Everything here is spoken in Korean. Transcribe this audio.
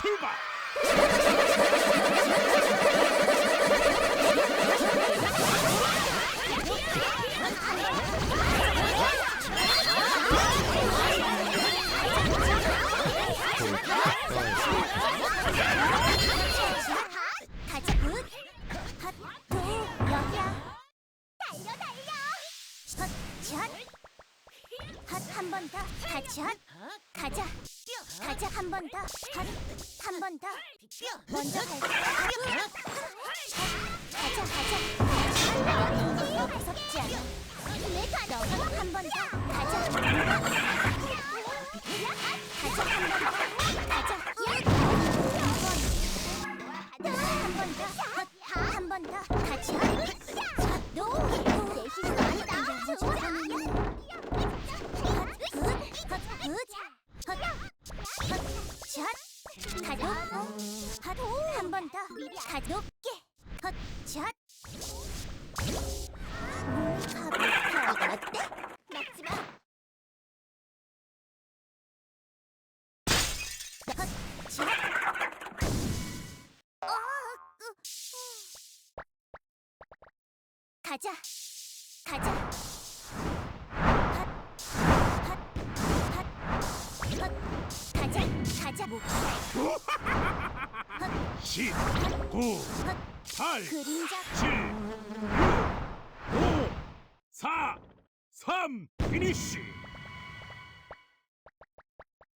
출발! 가자 굿. 핫도 여기야. 달려 달려. 헛샷. 핫한 번 더. 핫샷. 가자. 가자 한 번 더. 핫한 번 더. 먼저 갈게. 가자 가자. 무섭지 않아. 내가 너가 한 번 더. 가자. 가자 한 번 더. 가자. 한번 더, 한 번 더, 같이 노, 내 실수 아니다. 한번 더, 가볍게, 헛샷. 가볍게 어때? 맞지 마. 헛샷. 어, 으, 가자, 가자. 가자. 목, 10, 9, 8, 그림자 7, 6, 5, 4, 3, 피니쉬!